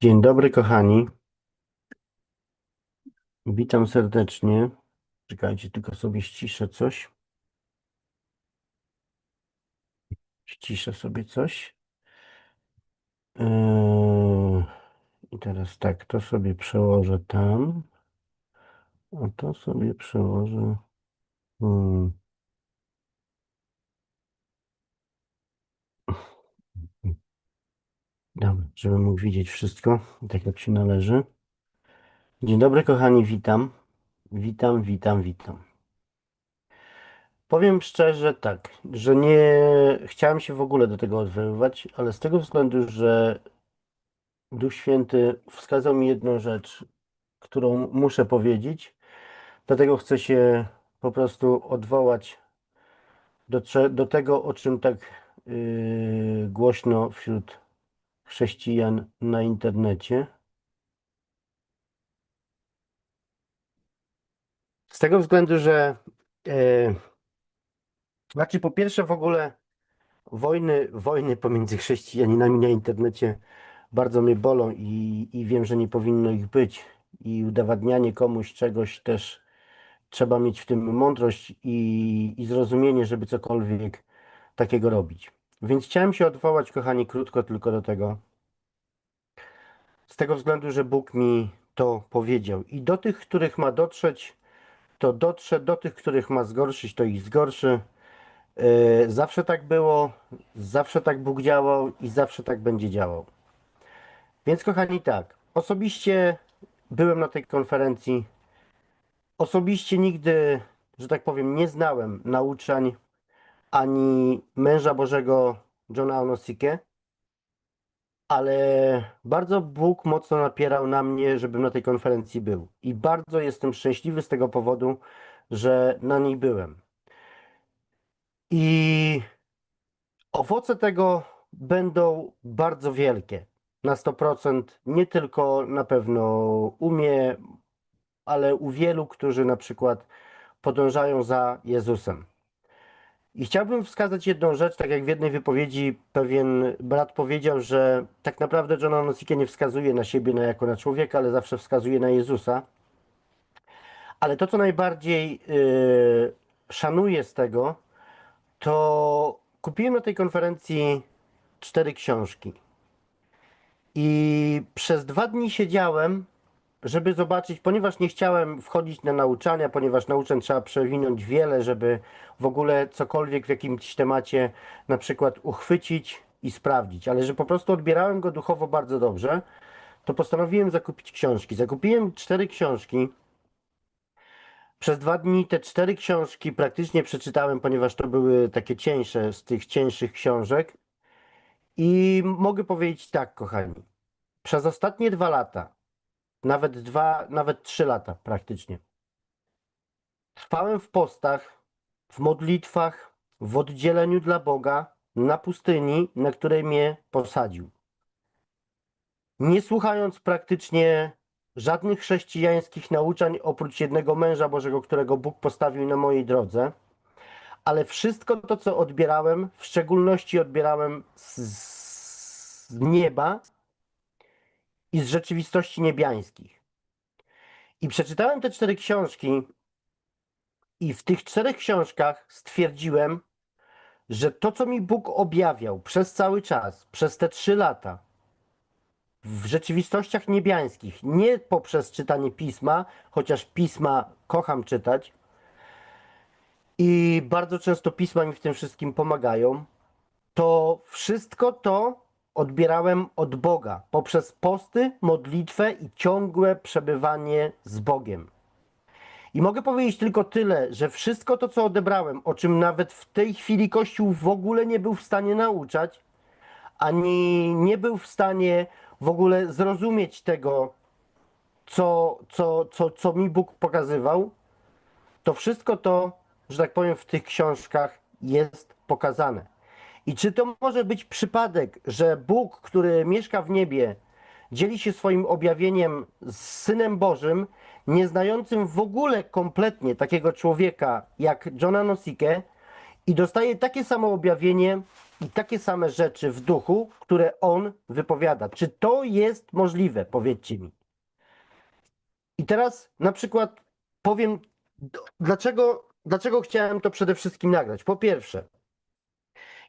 Dzień dobry kochani. Witam serdecznie. Czekajcie, tylko sobie ściszę coś. Ściszę sobie coś. Yy, I teraz tak, to sobie przełożę tam. A to sobie przełożę. Hmm. Dobra, żebym mógł widzieć wszystko, tak jak się należy. Dzień dobry, kochani, witam. Witam, witam, witam. Powiem szczerze tak, że nie chciałem się w ogóle do tego odwoływać, ale z tego względu, że Duch Święty wskazał mi jedną rzecz, którą muszę powiedzieć, dlatego chcę się po prostu odwołać do, do tego, o czym tak yy, głośno wśród chrześcijan na internecie. Z tego względu, że e, znaczy po pierwsze w ogóle wojny, wojny pomiędzy chrześcijaninami na internecie bardzo mnie bolą i, i wiem, że nie powinno ich być. I udowadnianie komuś czegoś też trzeba mieć w tym mądrość i, i zrozumienie, żeby cokolwiek takiego robić. Więc chciałem się odwołać, kochani, krótko tylko do tego. Z tego względu, że Bóg mi to powiedział. I do tych, których ma dotrzeć, to dotrze, do tych, których ma zgorszyć, to ich zgorszy. Yy, Zawsze tak było, zawsze tak Bóg działał i zawsze tak będzie działał. Więc kochani, tak, osobiście byłem na tej konferencji. Osobiście nigdy, że tak powiem, nie znałem nauczań ani męża Bożego Johna Onosike, ale bardzo Bóg mocno napierał na mnie, żebym na tej konferencji był. I bardzo jestem szczęśliwy z tego powodu, że na niej byłem. I owoce tego będą bardzo wielkie. Na 100%, nie tylko na pewno u mnie, ale u wielu, którzy na przykład podążają za Jezusem. I chciałbym wskazać jedną rzecz, tak jak w jednej wypowiedzi pewien brat powiedział, że tak naprawdę John Onosike nie wskazuje na siebie na, jako na człowieka, ale zawsze wskazuje na Jezusa. Ale to, co najbardziej yy, szanuję z tego, to kupiłem na tej konferencji cztery książki. I przez dwa dni siedziałem, żeby zobaczyć, ponieważ nie chciałem wchodzić na nauczania, ponieważ nauczeń trzeba przewinąć wiele, żeby w ogóle cokolwiek w jakimś temacie na przykład uchwycić i sprawdzić, ale że po prostu odbierałem go duchowo bardzo dobrze, to postanowiłem zakupić książki. Zakupiłem cztery książki. Przez dwa dni te cztery książki praktycznie przeczytałem, ponieważ to były takie cieńsze z tych cieńszych książek. I mogę powiedzieć tak, kochani. Przez ostatnie dwa lata, nawet dwa, nawet trzy lata praktycznie, trwałem w postach, w modlitwach, w oddzieleniu dla Boga na pustyni, na której mnie posadził. Nie słuchając praktycznie żadnych chrześcijańskich nauczań oprócz jednego męża Bożego, którego Bóg postawił na mojej drodze, ale wszystko to, co odbierałem, w szczególności odbierałem z, z nieba i z rzeczywistości niebiańskich. I przeczytałem te cztery książki, i w tych czterech książkach stwierdziłem, że to, co mi Bóg objawiał przez cały czas, przez te trzy lata, w rzeczywistościach niebiańskich, nie poprzez czytanie pisma, chociaż pisma kocham czytać, i bardzo często pisma mi w tym wszystkim pomagają, to wszystko to odbierałem od Boga. Poprzez posty, modlitwę i ciągłe przebywanie z Bogiem. I mogę powiedzieć tylko tyle, że wszystko to, co odebrałem, o czym nawet w tej chwili Kościół w ogóle nie był w stanie nauczać, ani nie był w stanie w ogóle zrozumieć tego, co, co, co, co mi Bóg pokazywał, to wszystko to, że tak powiem, w tych książkach jest pokazane. I czy to może być przypadek, że Bóg, który mieszka w niebie, dzieli się swoim objawieniem z Synem Bożym, nie znającym w ogóle kompletnie takiego człowieka jak Johna Nosike i dostaje takie samo objawienie i takie same rzeczy w duchu, które on wypowiada. Czy to jest możliwe? Powiedzcie mi. I teraz na przykład powiem, dlaczego, dlaczego chciałem to przede wszystkim nagrać. Po pierwsze,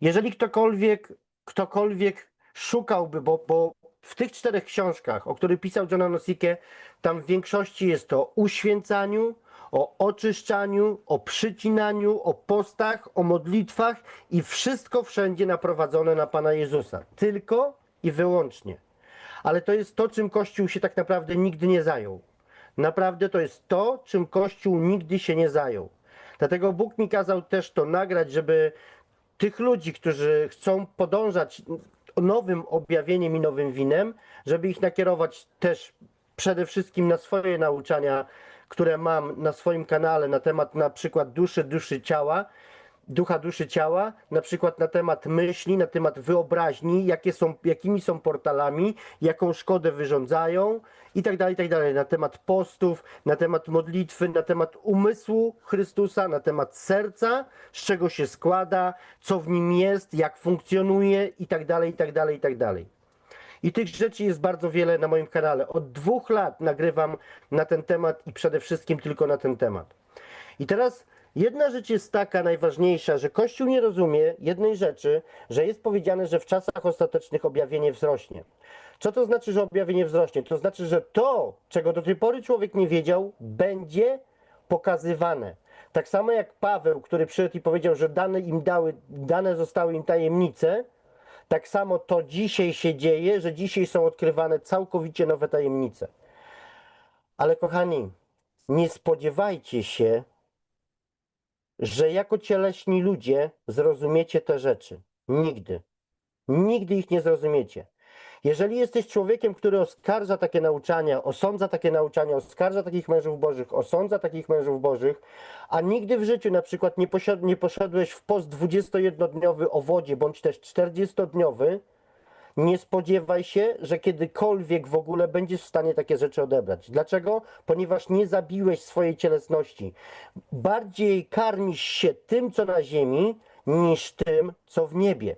jeżeli ktokolwiek, ktokolwiek szukałby, bo, bo w tych czterech książkach, o których pisał John Nosike, tam w większości jest o uświęcaniu, o oczyszczaniu, o przycinaniu, o postach, o modlitwach i wszystko wszędzie naprowadzone na Pana Jezusa. Tylko i wyłącznie. Ale to jest to, czym Kościół się tak naprawdę nigdy nie zajął. Naprawdę to jest to, czym Kościół nigdy się nie zajął. Dlatego Bóg mi kazał też to nagrać, żeby tych ludzi, którzy chcą podążać nowym objawieniem i nowym winem, żeby ich nakierować też przede wszystkim na swoje nauczania, które mam na swoim kanale na temat na przykład duszy, duszy ciała, ducha, duszy, ciała, na przykład na temat myśli, na temat wyobraźni, jakie są, jakimi są portalami, jaką szkodę wyrządzają i tak dalej, i tak dalej, na temat postów, na temat modlitwy, na temat umysłu Chrystusa, na temat serca, z czego się składa, co w nim jest, jak funkcjonuje i tak dalej, i tak dalej, i tak dalej. I tych rzeczy jest bardzo wiele na moim kanale. Od dwóch lat nagrywam na ten temat i przede wszystkim tylko na ten temat. I teraz jedna rzecz jest taka najważniejsza, że Kościół nie rozumie jednej rzeczy, że jest powiedziane, że w czasach ostatecznych objawienie wzrośnie. Co to znaczy, że objawienie wzrośnie? To znaczy, że to, czego do tej pory człowiek nie wiedział, będzie pokazywane. Tak samo jak Paweł, który przyszedł i powiedział, że dane im dały, dane zostały im tajemnice, tak samo to dzisiaj się dzieje, że dzisiaj są odkrywane całkowicie nowe tajemnice. Ale kochani, nie spodziewajcie się, że jako cieleśni ludzie zrozumiecie te rzeczy. Nigdy. Nigdy ich nie zrozumiecie. Jeżeli jesteś człowiekiem, który oskarża takie nauczania, osądza takie nauczania, oskarża takich mężów bożych, osądza takich mężów bożych, a nigdy w życiu na przykład nie, nie poszedłeś w post 21-dniowy o wodzie, bądź też 40-dniowy, nie spodziewaj się, że kiedykolwiek w ogóle będziesz w stanie takie rzeczy odebrać. Dlaczego? Ponieważ nie zabiłeś swojej cielesności. Bardziej karmisz się tym, co na ziemi, niż tym, co w niebie.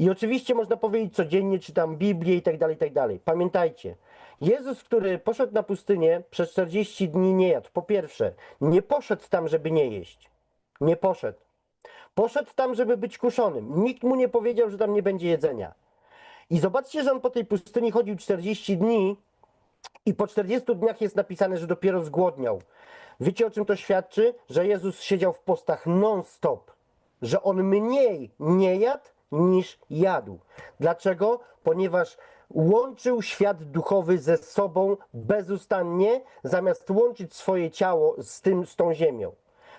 I oczywiście można powiedzieć, codziennie czytam Biblię i tak dalej, i tak dalej. Pamiętajcie, Jezus, który poszedł na pustynię, przez 40 dni nie jadł. Po pierwsze, nie poszedł tam, żeby nie jeść. Nie poszedł. Poszedł tam, żeby być kuszonym. Nikt mu nie powiedział, że tam nie będzie jedzenia. I zobaczcie, że on po tej pustyni chodził 40 dni i po 40 dniach jest napisane, że dopiero zgłodniał. Wiecie o czym to świadczy? Że Jezus siedział w postach non-stop. Że on mniej nie jadł niż jadł. Dlaczego? Ponieważ łączył świat duchowy ze sobą bezustannie, zamiast łączyć swoje ciało z tym, z tą ziemią.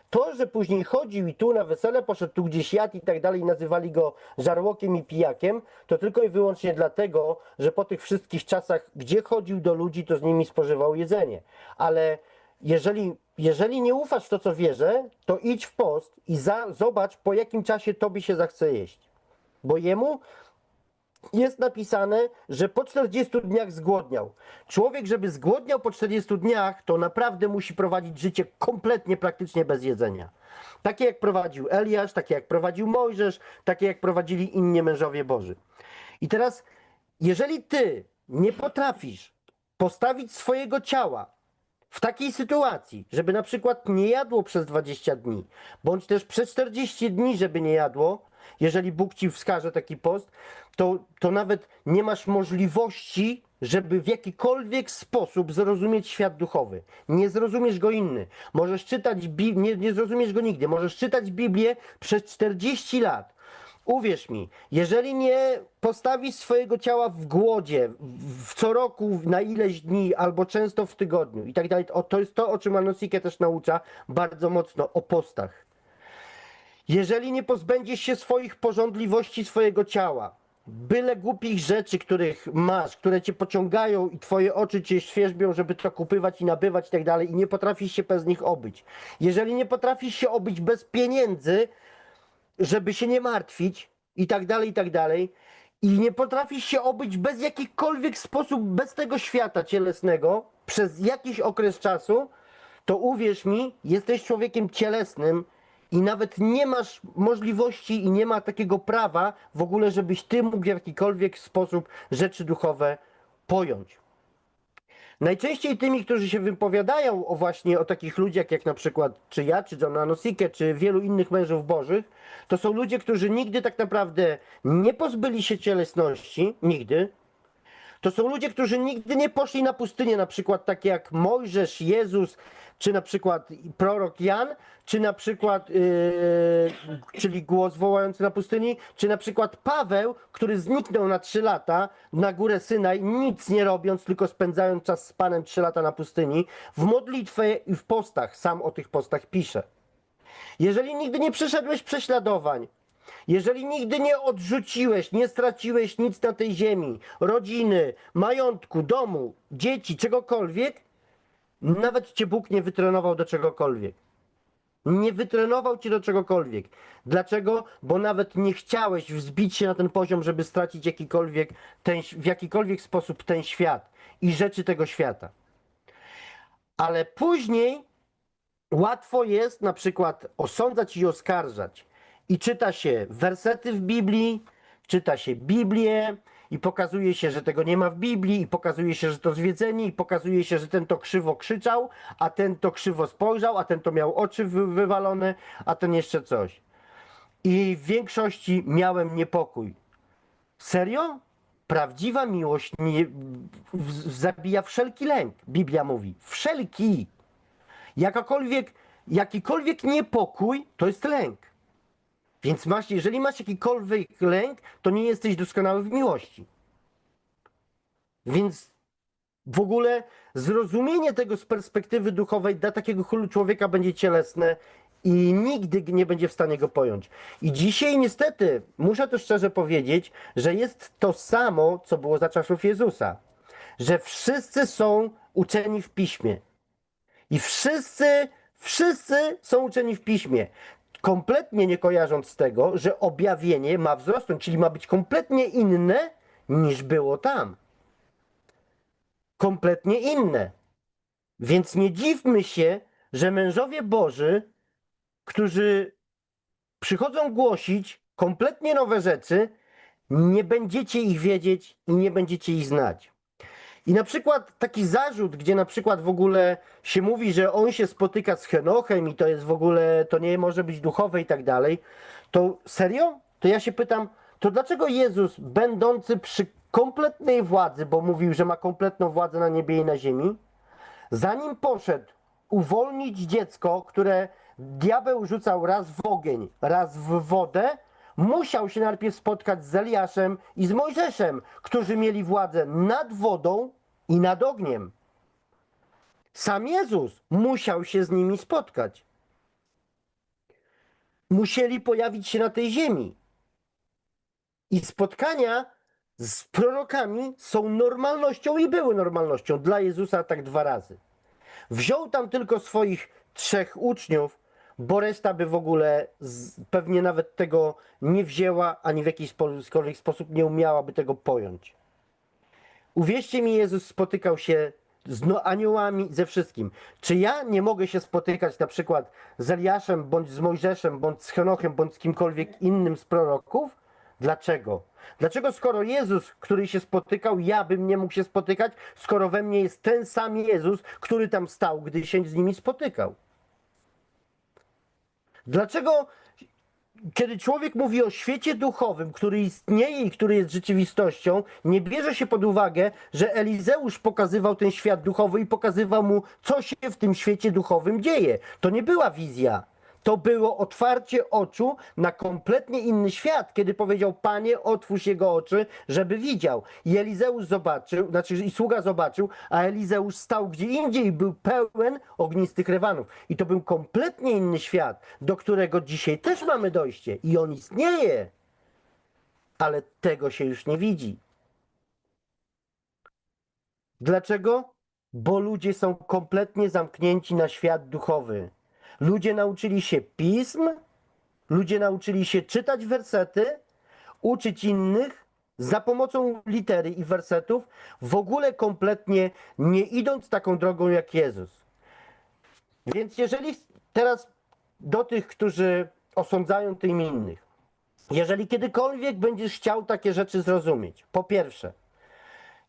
To, że później chodził i tu na wesele poszedł, tu gdzieś jadł i tak dalej, nazywali go żarłokiem i pijakiem, to tylko i wyłącznie dlatego, że po tych wszystkich czasach, gdzie chodził do ludzi, to z nimi spożywał jedzenie. Ale jeżeli, jeżeli nie ufasz w to, co wierzę, to idź w post i za, zobacz, po jakim czasie tobie się zachce jeść. Bo jemu jest napisane, że po 40 dniach zgłodniał. Człowiek, żeby zgłodniał po 40 dniach, to naprawdę musi prowadzić życie kompletnie, praktycznie bez jedzenia. Takie jak prowadził Eliasz, takie jak prowadził Mojżesz, takie jak prowadzili inni mężowie Boży. I teraz, jeżeli ty nie potrafisz postawić swojego ciała w takiej sytuacji, żeby na przykład nie jadło przez 20 dni, bądź też przez 40 dni, żeby nie jadło, jeżeli Bóg ci wskaże taki post, to, to nawet nie masz możliwości, żeby w jakikolwiek sposób zrozumieć świat duchowy. Nie zrozumiesz go inny. Możesz czytać, Bi- nie, nie zrozumiesz go nigdy. Możesz czytać Biblię przez 40 lat. Uwierz mi, jeżeli nie postawisz swojego ciała w głodzie w, co roku na ileś dni albo często w tygodniu i tak dalej, to jest to, o czym Anosike też naucza bardzo mocno, o postach. Jeżeli nie pozbędziesz się swoich porządliwości swojego ciała, byle głupich rzeczy, których masz, które cię pociągają i twoje oczy cię świerzbią, żeby to kupywać i nabywać i tak dalej i nie potrafisz się bez nich obyć. Jeżeli nie potrafisz się obyć bez pieniędzy, żeby się nie martwić i tak dalej, i tak dalej. i nie potrafisz się obyć bez jakikolwiek sposób, bez tego świata cielesnego, przez jakiś okres czasu, to uwierz mi, jesteś człowiekiem cielesnym i nawet nie masz możliwości i nie ma takiego prawa w ogóle, żebyś ty mógł w jakikolwiek sposób rzeczy duchowe pojąć. Najczęściej tymi, którzy się wypowiadają o właśnie o takich ludziach jak na przykład czy ja, czy John Anosike, czy wielu innych mężów bożych, to są ludzie, którzy nigdy tak naprawdę nie pozbyli się cielesności, nigdy. To są ludzie, którzy nigdy nie poszli na pustynię, na przykład takie jak Mojżesz, Jezus, czy na przykład prorok Jan, czy na przykład, yy, czyli głos wołający na pustyni, czy na przykład Paweł, który zniknął na trzy lata na górę Synaj, nic nie robiąc, tylko spędzając czas z Panem trzy lata na pustyni, w modlitwie i w postach, sam o tych postach pisze. Jeżeli nigdy nie przeszedłeś prześladowań, jeżeli nigdy nie odrzuciłeś, nie straciłeś nic na tej ziemi, rodziny, majątku, domu, dzieci, czegokolwiek, nawet cię Bóg nie wytrenował do czegokolwiek. Nie wytrenował cię do czegokolwiek. Dlaczego? Bo nawet nie chciałeś wzbić się na ten poziom, żeby stracić jakikolwiek ten, w jakikolwiek sposób ten świat i rzeczy tego świata. Ale później łatwo jest na przykład osądzać i oskarżać. I czyta się wersety w Biblii, czyta się Biblię i pokazuje się, że tego nie ma w Biblii i pokazuje się, że to zwiedzenie i pokazuje się, że ten to krzywo krzyczał, a ten to krzywo spojrzał, a ten to miał oczy wy- wywalone, a ten jeszcze coś. I w większości miałem niepokój. Serio? Prawdziwa miłość nie, w, zabija wszelki lęk. Biblia mówi. Wszelki. Jakakolwiek, jakikolwiek niepokój to jest lęk. Więc masz, jeżeli masz jakikolwiek lęk, to nie jesteś doskonały w miłości. Więc w ogóle zrozumienie tego z perspektywy duchowej dla takiego chulu człowieka będzie cielesne i nigdy nie będzie w stanie go pojąć. I dzisiaj niestety, muszę to szczerze powiedzieć, że jest to samo, co było za czasów Jezusa. Że wszyscy są uczeni w piśmie. I wszyscy, wszyscy są uczeni w piśmie. Kompletnie nie kojarząc z tego, że objawienie ma wzrosnąć, czyli ma być kompletnie inne niż było tam. Kompletnie inne. Więc nie dziwmy się, że mężowie Boży, którzy przychodzą głosić kompletnie nowe rzeczy, nie będziecie ich wiedzieć i nie będziecie ich znać. I na przykład taki zarzut, gdzie na przykład w ogóle się mówi, że on się spotyka z Henochem i to jest w ogóle, to nie może być duchowe i tak dalej, to serio? To ja się pytam, to dlaczego Jezus, będący przy kompletnej władzy, bo mówił, że ma kompletną władzę na niebie i na ziemi, zanim poszedł uwolnić dziecko, które diabeł rzucał raz w ogień, raz w wodę, musiał się najpierw spotkać z Eliaszem i z Mojżeszem, którzy mieli władzę nad wodą i nad ogniem. Sam Jezus musiał się z nimi spotkać. Musieli pojawić się na tej ziemi. I spotkania z prorokami są normalnością i były normalnością. Dla Jezusa tak dwa razy. Wziął tam tylko swoich trzech uczniów, bo reszta by w ogóle z, pewnie nawet tego nie wzięła, ani w jakikolwiek sposób nie umiałaby tego pojąć. Uwierzcie mi, Jezus spotykał się z no, aniołami, ze wszystkim. Czy ja nie mogę się spotykać na przykład z Eliaszem, bądź z Mojżeszem, bądź z Henochem, bądź z kimkolwiek innym z proroków? Dlaczego? Dlaczego skoro Jezus, który się spotykał, ja bym nie mógł się spotykać, skoro we mnie jest ten sam Jezus, który tam stał, gdy się z nimi spotykał? Dlaczego, kiedy człowiek mówi o świecie duchowym, który istnieje i który jest rzeczywistością, nie bierze się pod uwagę, że Elizeusz pokazywał ten świat duchowy i pokazywał mu, co się w tym świecie duchowym dzieje? To nie była wizja. To było otwarcie oczu na kompletnie inny świat, kiedy powiedział: Panie, otwórz jego oczy, żeby widział. I Elizeusz zobaczył, znaczy i sługa zobaczył, a Elizeusz stał gdzie indziej i był pełen ognistych rewanów. I to był kompletnie inny świat, do którego dzisiaj też mamy dojście. I on istnieje, ale tego się już nie widzi. Dlaczego? Bo ludzie są kompletnie zamknięci na świat duchowy. Ludzie nauczyli się pism, ludzie nauczyli się czytać wersety, uczyć innych, za pomocą litery i wersetów, w ogóle kompletnie nie idąc taką drogą jak Jezus. Więc jeżeli teraz do tych, którzy osądzają tym innych, jeżeli kiedykolwiek będziesz chciał takie rzeczy zrozumieć, po pierwsze,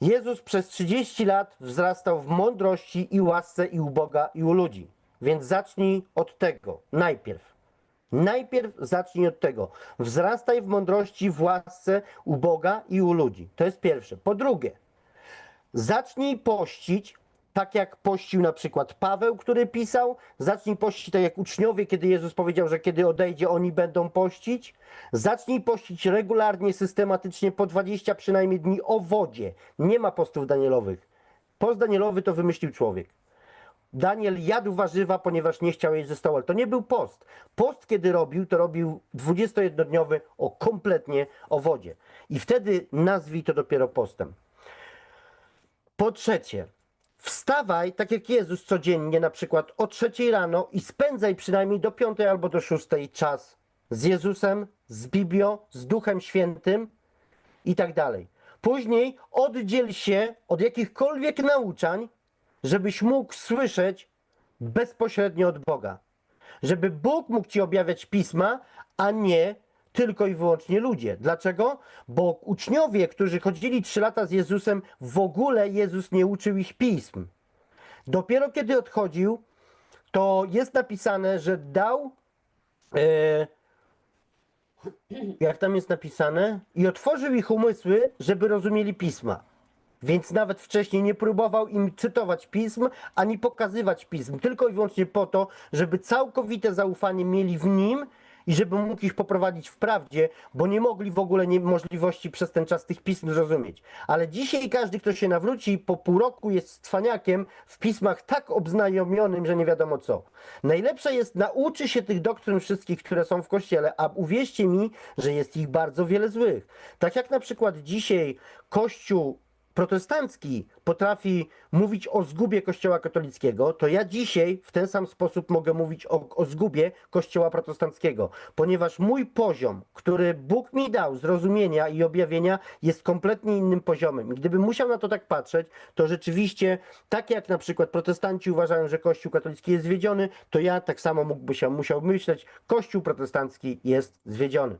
Jezus przez 30 lat wzrastał w mądrości i łasce i u Boga i u ludzi. Więc zacznij od tego najpierw. Najpierw zacznij od tego. Wzrastaj w mądrości, w łasce u Boga i u ludzi. To jest pierwsze. Po drugie, zacznij pościć, tak jak pościł na przykład Paweł, który pisał. Zacznij pościć tak jak uczniowie, kiedy Jezus powiedział, że kiedy odejdzie, oni będą pościć. Zacznij pościć regularnie, systematycznie, po 20 przynajmniej dni o wodzie. Nie ma postów Danielowych. Post Danielowy to wymyślił człowiek. Daniel jadł warzywa, ponieważ nie chciał jeść ze stołu. To nie był post. Post, kiedy robił, to robił 21-dniowy o kompletnie o wodzie. I wtedy nazwij to dopiero postem. Po trzecie, wstawaj, tak jak Jezus codziennie, na przykład o trzeciej rano i spędzaj przynajmniej do piątej albo do szóstej czas z Jezusem, z Biblią, z Duchem Świętym i tak dalej. Później oddziel się od jakichkolwiek nauczań, żebyś mógł słyszeć bezpośrednio od Boga. Żeby Bóg mógł ci objawiać pisma, a nie tylko i wyłącznie ludzie. Dlaczego? Bo uczniowie, którzy chodzili trzy lata z Jezusem, w ogóle Jezus nie uczył ich pism. Dopiero kiedy odchodził, to jest napisane, że dał. E, jak tam jest napisane? I otworzył ich umysły, żeby rozumieli pisma. Więc nawet wcześniej nie próbował im cytować pism, ani pokazywać pism, tylko i wyłącznie po to, żeby całkowite zaufanie mieli w nim i żeby mógł ich poprowadzić w prawdzie, bo nie mogli w ogóle możliwości przez ten czas tych pism zrozumieć. Ale dzisiaj każdy, kto się nawróci po pół roku jest cwaniakiem w pismach tak obznajomionym, że nie wiadomo co. Najlepsze jest nauczy się tych doktryn wszystkich, które są w Kościele, a uwierzcie mi, że jest ich bardzo wiele złych. Tak jak na przykład dzisiaj Kościół protestancki potrafi mówić o zgubie Kościoła katolickiego, to ja dzisiaj w ten sam sposób mogę mówić o, o zgubie Kościoła protestanckiego, ponieważ mój poziom, który Bóg mi dał zrozumienia i objawienia, jest kompletnie innym poziomem. I gdybym musiał na to tak patrzeć, to rzeczywiście, tak jak na przykład protestanci uważają, że Kościół katolicki jest zwiedziony, to ja tak samo mógłby się, musiał myśleć, Kościół protestancki jest zwiedziony.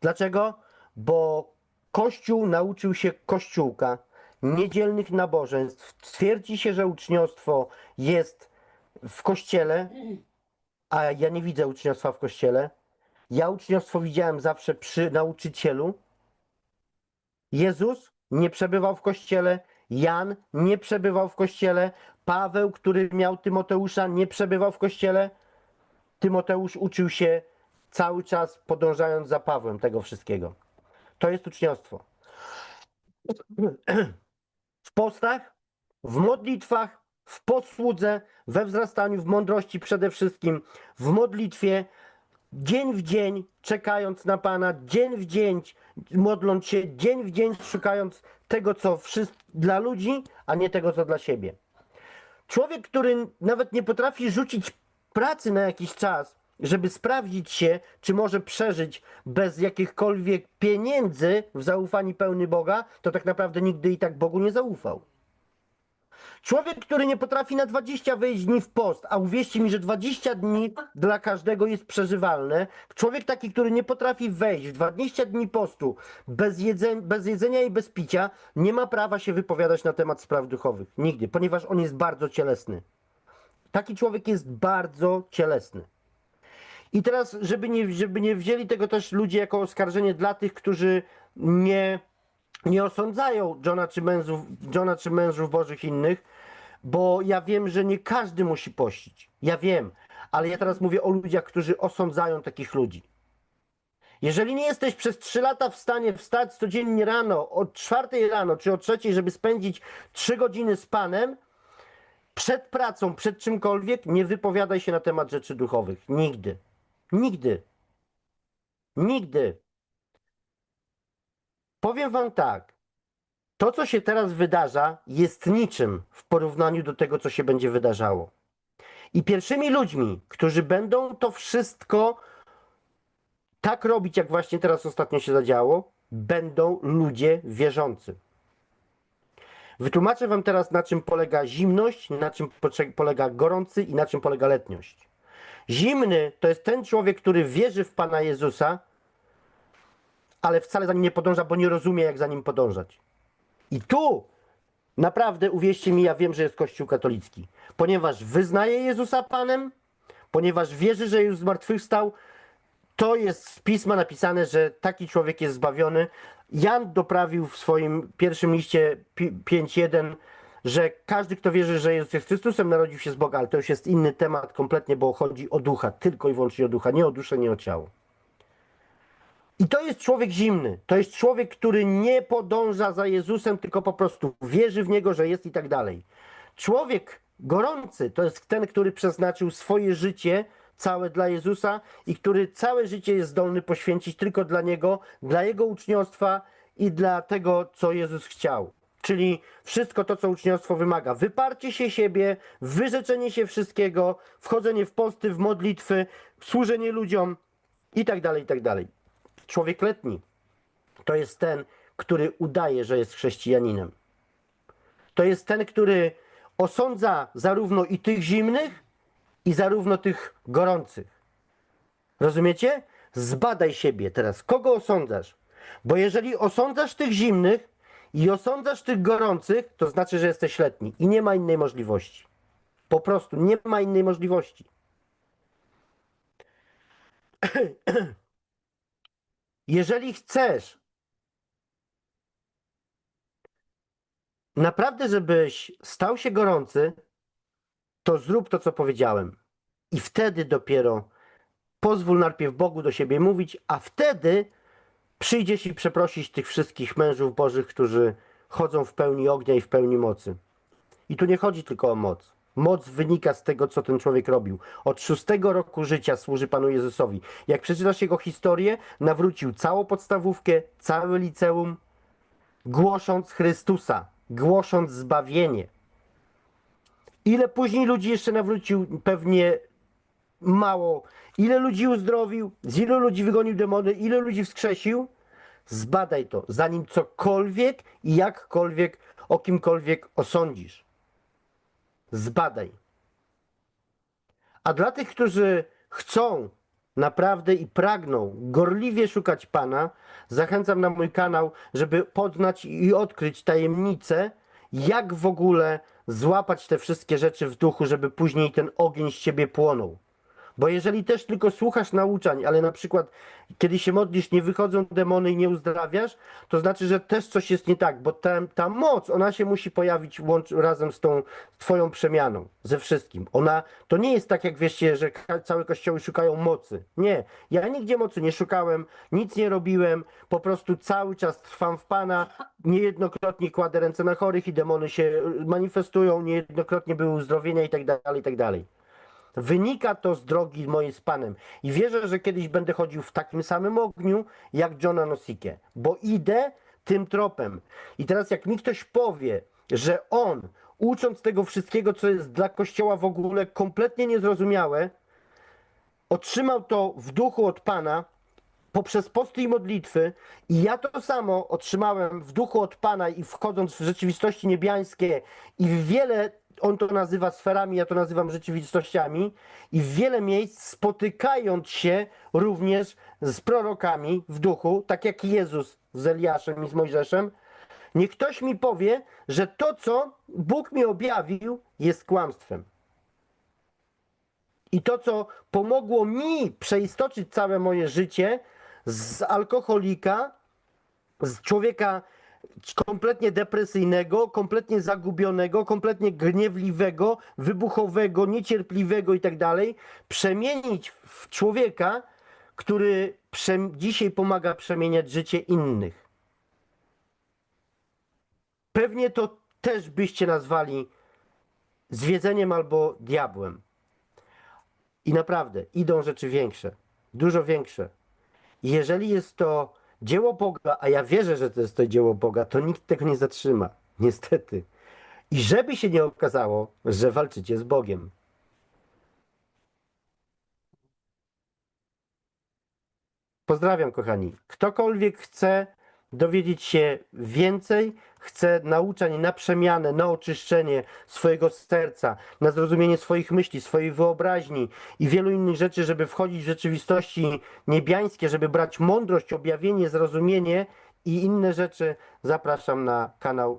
Dlaczego? Bo Kościół nauczył się kościółka, niedzielnych nabożeństw. Twierdzi się, że uczniostwo jest w kościele, a ja nie widzę uczniostwa w kościele. Ja uczniostwo widziałem zawsze przy nauczycielu. Jezus nie przebywał w kościele, Jan nie przebywał w kościele, Paweł, który miał Tymoteusza, nie przebywał w kościele. Tymoteusz uczył się cały czas podążając za Pawłem tego wszystkiego. To jest uczniostwo. W postach, w modlitwach, w posłudze, we wzrastaniu, w mądrości przede wszystkim, w modlitwie, dzień w dzień czekając na Pana, dzień w dzień modląc się, dzień w dzień szukając tego, co dla ludzi, a nie tego, co dla siebie. Człowiek, który nawet nie potrafi rzucić pracy na jakiś czas, żeby sprawdzić się, czy może przeżyć bez jakichkolwiek pieniędzy w zaufaniu pełny Boga, to tak naprawdę nigdy i tak Bogu nie zaufał. Człowiek, który nie potrafi na 20 wejść dni w post, a uwierzcie mi, że 20 dni dla każdego jest przeżywalne. Człowiek taki, który nie potrafi wejść w 20 dni postu bez, jedzeń, bez jedzenia i bez picia, nie ma prawa się wypowiadać na temat spraw duchowych. Nigdy, ponieważ on jest bardzo cielesny. Taki człowiek jest bardzo cielesny. I teraz, żeby nie, żeby nie wzięli tego też ludzie jako oskarżenie dla tych, którzy nie, nie osądzają Johna czy, mężów, Johna czy mężów bożych innych, bo ja wiem, że nie każdy musi pościć. Ja wiem, ale ja teraz mówię o ludziach, którzy osądzają takich ludzi. Jeżeli nie jesteś przez 3 lata w stanie wstać codziennie rano, o 4 rano czy o 3, żeby spędzić 3 godziny z Panem, przed pracą, przed czymkolwiek, nie wypowiadaj się na temat rzeczy duchowych. Nigdy. Nigdy. Nigdy. Powiem Wam tak. To, co się teraz wydarza, jest niczym w porównaniu do tego, co się będzie wydarzało. I pierwszymi ludźmi, którzy będą to wszystko tak robić, jak właśnie teraz ostatnio się zadziało, będą ludzie wierzący. Wytłumaczę wam teraz, na czym polega zimność, na czym polega gorący i na czym polega letniość. Zimny to jest ten człowiek, który wierzy w Pana Jezusa, ale wcale za nim nie podąża, bo nie rozumie, jak za nim podążać. I tu naprawdę, uwierzcie mi, ja wiem, że jest Kościół katolicki, ponieważ wyznaje Jezusa Panem, ponieważ wierzy, że już zmartwychwstał, to jest z pisma napisane, że taki człowiek jest zbawiony. Jan doprawił w swoim pierwszym liście pi- 5.1, że każdy, kto wierzy, że Jezus jest Chrystusem, narodził się z Boga, ale to już jest inny temat kompletnie, bo chodzi o ducha, tylko i wyłącznie o ducha, nie o duszę, nie o ciało. I to jest człowiek zimny. To jest człowiek, który nie podąża za Jezusem, tylko po prostu wierzy w niego, że jest i tak dalej. Człowiek gorący to jest ten, który przeznaczył swoje życie całe dla Jezusa i który całe życie jest zdolny poświęcić tylko dla niego, dla jego uczniostwa i dla tego, co Jezus chciał. Czyli wszystko to, co uczniostwo wymaga. Wyparcie się siebie, wyrzeczenie się wszystkiego, wchodzenie w posty, w modlitwy, służenie ludziom i tak dalej, i tak dalej. Człowiek letni to jest ten, który udaje, że jest chrześcijaninem. To jest ten, który osądza zarówno i tych zimnych, i zarówno tych gorących. Rozumiecie? Zbadaj siebie teraz. Kogo osądzasz? Bo jeżeli osądzasz tych zimnych i osądzasz tych gorących, to znaczy, że jesteś letni i nie ma innej możliwości. Po prostu nie ma innej możliwości. Jeżeli chcesz naprawdę, żebyś stał się gorący, to zrób to, co powiedziałem. I wtedy dopiero pozwól najpierw Bogu do siebie mówić, a wtedy przyjdziesz i przeprosić tych wszystkich mężów bożych, którzy chodzą w pełni ognia i w pełni mocy. I tu nie chodzi tylko o moc. Moc wynika z tego, co ten człowiek robił. Od szóstego roku życia służy Panu Jezusowi. Jak przeczytasz jego historię, nawrócił całą podstawówkę, całe liceum, głosząc Chrystusa, głosząc zbawienie. Ile później ludzi jeszcze nawrócił? Pewnie mało. Ile ludzi uzdrowił? Z ilu ludzi wygonił demony? Ile ludzi wskrzesił? Zbadaj to, zanim cokolwiek i jakkolwiek o kimkolwiek osądzisz. Zbadaj. A dla tych, którzy chcą naprawdę i pragną gorliwie szukać Pana, zachęcam na mój kanał, żeby poznać i odkryć tajemnicę, jak w ogóle złapać te wszystkie rzeczy w duchu, żeby później ten ogień z ciebie płonął. Bo jeżeli też tylko słuchasz nauczań, ale na przykład kiedy się modlisz, nie wychodzą demony i nie uzdrawiasz, to znaczy, że też coś jest nie tak, bo ta, ta moc, ona się musi pojawić łącz, razem z tą twoją przemianą, ze wszystkim. Ona, to nie jest tak, jak wiecie, że całe kościoły szukają mocy. Nie, ja nigdzie mocy nie szukałem, nic nie robiłem, po prostu cały czas trwam w Pana, niejednokrotnie kładę ręce na chorych i demony się y, manifestują, niejednokrotnie były uzdrowienia i tak dalej, i tak dalej. Wynika to z drogi mojej z Panem. I wierzę, że kiedyś będę chodził w takim samym ogniu jak Johna Nosike, bo idę tym tropem. I teraz jak mi ktoś powie, że on, ucząc tego wszystkiego, co jest dla Kościoła w ogóle kompletnie niezrozumiałe, otrzymał to w duchu od Pana poprzez posty i modlitwy i ja to samo otrzymałem w duchu od Pana i wchodząc w rzeczywistości niebiańskie i w wiele, on to nazywa sferami, ja to nazywam rzeczywistościami i w wiele miejsc spotykając się również z prorokami w duchu, tak jak Jezus z Eliaszem i z Mojżeszem, niech ktoś mi powie, że to, co Bóg mi objawił, jest kłamstwem. I to, co pomogło mi przeistoczyć całe moje życie z alkoholika, z człowieka kompletnie depresyjnego, kompletnie zagubionego, kompletnie gniewliwego, wybuchowego, niecierpliwego i tak dalej, przemienić w człowieka, który dzisiaj pomaga przemieniać życie innych. Pewnie to też byście nazwali zwiedzeniem albo diabłem. I naprawdę idą rzeczy większe, dużo większe. Jeżeli jest to dzieło Boga, a ja wierzę, że to jest to dzieło Boga, to nikt tego nie zatrzyma. Niestety. I żeby się nie okazało, że walczycie z Bogiem. Pozdrawiam, kochani. Ktokolwiek chce dowiedzieć się więcej, chce nauczań na przemianę, na oczyszczenie swojego serca, na zrozumienie swoich myśli, swojej wyobraźni i wielu innych rzeczy, żeby wchodzić w rzeczywistości niebiańskie, żeby brać mądrość, objawienie, zrozumienie i inne rzeczy, zapraszam na kanał